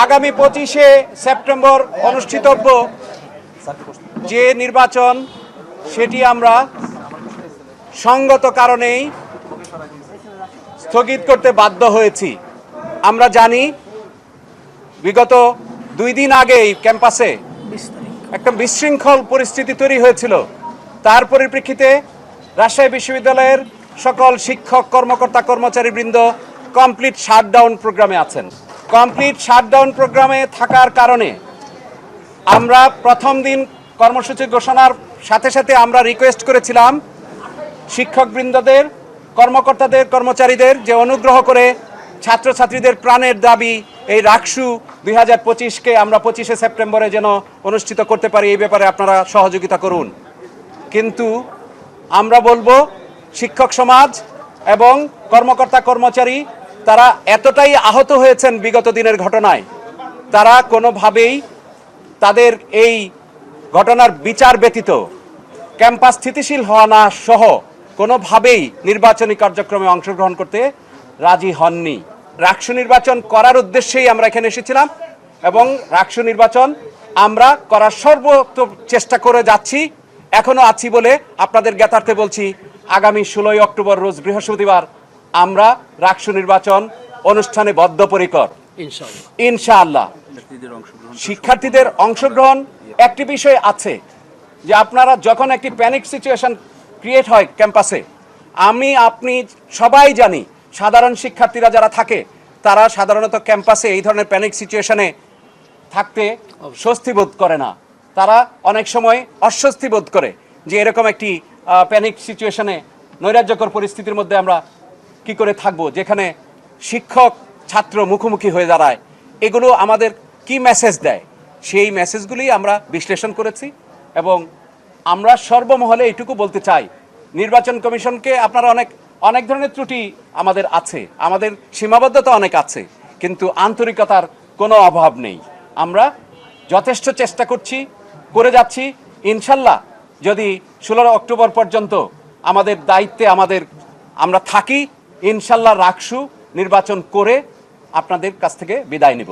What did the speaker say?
আগামী পঁচিশে সেপ্টেম্বর অনুষ্ঠিতব্য যে নির্বাচন, সেটি আমরা সঙ্গত কারণেই স্থগিত করতে বাধ্য হয়েছি। আমরা জানি, বিগত দুই দিন আগেই ক্যাম্পাসে একটা বিশৃঙ্খল পরিস্থিতি তৈরি হয়েছিল। তার পরিপ্রেক্ষিতে রাজশাহী বিশ্ববিদ্যালয়ের সকল শিক্ষক, কর্মকর্তা, কর্মচারীবৃন্দ কমপ্লিট শাটডাউন প্রোগ্রামে আছেন। কমপ্লিট শাটডাউন প্রোগ্রামে থাকার কারণে আমরা প্রথম দিন কর্মসূচি ঘোষণার সাথে সাথে আমরা রিকোয়েস্ট করেছিলাম শিক্ষকবৃন্দদের, কর্মকর্তাদের, কর্মচারীদের যে অনুগ্রহ করে ছাত্রছাত্রীদের প্রাণের দাবি এই রাকসু দুই হাজার পঁচিশকে আমরা পঁচিশে সেপ্টেম্বরে যেন অনুষ্ঠিত করতে পারি, এই ব্যাপারে আপনারা সহযোগিতা করুন। কিন্তু আমরা বলব, শিক্ষক সমাজ এবং কর্মকর্তা কর্মচারী তারা এতটাই আহত হয়েছেন বিগত দিনের ঘটনায়। তারা কোনোভাবেই তাদের এই ঘটনার বিচার ব্যতীত, ক্যাম্পাস স্থিতিশীল হওয়া না সহ কোনোভাবেই নির্বাচনী কার্যক্রমে অংশগ্রহণ করতে রাজি হননি। রাকসু নির্বাচন করার উদ্দেশ্যেই আমরা এখানে এসেছিলাম এবং রাকসু নির্বাচন আমরা করার সর্বোচ্চ চেষ্টা করে যাচ্ছি, এখনও আছি বলে আপনাদের জ্ঞাতার্থে বলছি, আগামী ষোলোই অক্টোবর, রোজ বৃহস্পতিবার আমরা রাকসু নির্বাচন অনুষ্ঠানে বদ্ধপরিকর। ইনশাআল্লাহ। শিক্ষার্থীদের অংশগ্রহণ একটি বিষয় আছে যে আপনারা যখন একটি প্যানিক সিচুয়েশন ক্রিয়েট হয় ক্যাম্পাসে আমি আপনি সবাই জানি সাধারণ শিক্ষার্থীরা যারা থাকে তারা সাধারণত ক্যাম্পাসে এই ধরনের প্যানিক সিচুয়েশনে থাকতে স্বস্তি বোধ করে না। তারা অনেক সময় অস্বস্তি বোধ করে যে এরকম একটি প্যানিক সিচুয়েশনে নৈরাজ্যকর পরিস্থিতির মধ্যে আমরা কি করে থাকব? যেখানে শিক্ষক, ছাত্র মুখোমুখি হয়ে দাঁড়ায়। এগুলো আমাদের কি মেসেজ দেয়? সেই মেসেজগুলি আমরা বিশ্লেষণ করেছি এবং আমরা সর্বমহলে এইটুকু বলতে চাই। নির্বাচন কমিশনকে আপনারা অনেক অনেক ধরনের ত্রুটি আমাদের আছে। আমাদের সীমাবদ্ধতা অনেক আছে, কিন্তু আন্তরিকতার কোনো অভাব নেই। আমরা যথেষ্ট চেষ্টা করছি, করে যাচ্ছি। ইনশাল্লাহ যদি ষোলো অক্টোবর পর্যন্ত আমাদের দায়িত্বে আমাদের আমরা থাকি ইনশাল্লাহ রাখসু নির্বাচন করে আপনাদের কাছ থেকে বিদায় নেব।